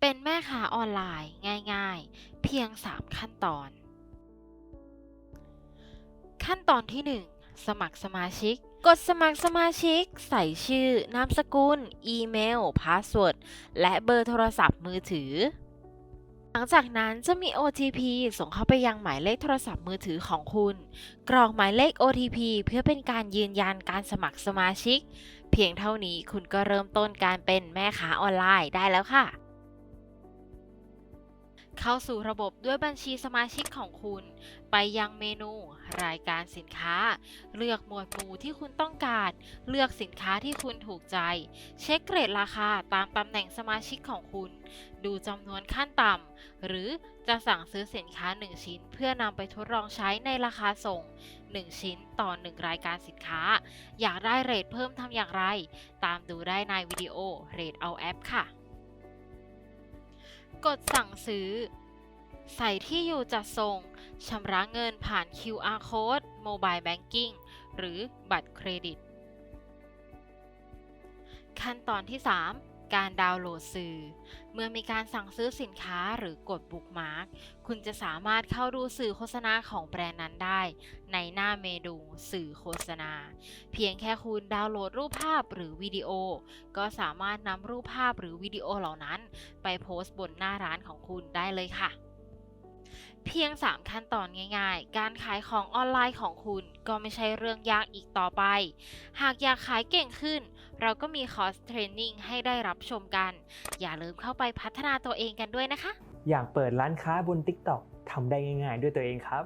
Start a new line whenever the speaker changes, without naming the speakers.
เป็นแม่ค้าออนไลน์ง่ายๆ เพียง 3 ขั้นตอน ขั้นตอนที่ 1 สมัครสมาชิก กดสมัครสมาชิก ใส่ชื่อ นามสกุล อีเมล พาสเวิร์ด และเบอร์โทรศัพท์มือถือ หลังจากนั้นจะมี OTP ส่งเข้าไปยังหมายเลขโทรศัพท์มือถือของคุณ กรอกหมายเลข OTP เพื่อเป็นการยืนยันการสมัครสมาชิก เพียงเท่านี้คุณก็เริ่มต้นการเป็นแม่ค้าออนไลน์ได้แล้วค่ะ เข้าสู่ระบบด้วยบัญชีสมาชิกของคุณ ไปยังเมนู รายการสินค้า เลือกหมวดหมู่ที่คุณต้องการ เลือกสินค้าที่คุณถูกใจ เช็คเกรดราคาตามตำแหน่งสมาชิกของคุณ ดูจำนวนขั้นต่ำ หรือจะสั่งซื้อสินค้า 1 ชิ้น เพื่อนำไปทดลองใช้ในราคาส่ง 1 ชิ้นต่อ 1 รายการสินค้า อยากได้เรทเพิ่มทำอย่างไร ตามดูได้ในวิดีโอเรทเอาแอปค่ะ กดสั่งซื้อ ใส่ที่อยู่จัดส่งชำระเงินผ่าน QR Code Mobile Banking หรือบัตรเครดิต ขั้นตอนที่ 3 การดาวน์โหลดสื่อ เมื่อมีการสั่งซื้อสินค้าหรือกดบุ๊กมาร์กคุณจะสามารถเข้าดูสื่อโฆษณาของแบรนด์นั้นได้ ในหน้าเมนูสื่อโฆษณา เพียงแค่คุณดาวน์โหลดรูปภาพหรือวิดีโอ ก็สามารถนำรูปภาพหรือวิดีโอเหล่านั้น ไปโพสต์บนหน้าร้านของคุณได้เลยค่ะเพียง 3 ขั้นตอนง่ายๆ การขายของออนไลน์ของคุณก็ไม่ใช่เรื่องยากอีกต่อไป หากอยากขายเก่งขึ้น เราก็มีคอร์สเทรนนิ่งให้ได้รับชมกัน อย่าลืมเข้าไปพัฒนาตัวเองกันด้วยนะคะ
อยากเปิดร้านค้าบน TikTok ทำได้ง่ายๆ ด้วยตัวเองครับ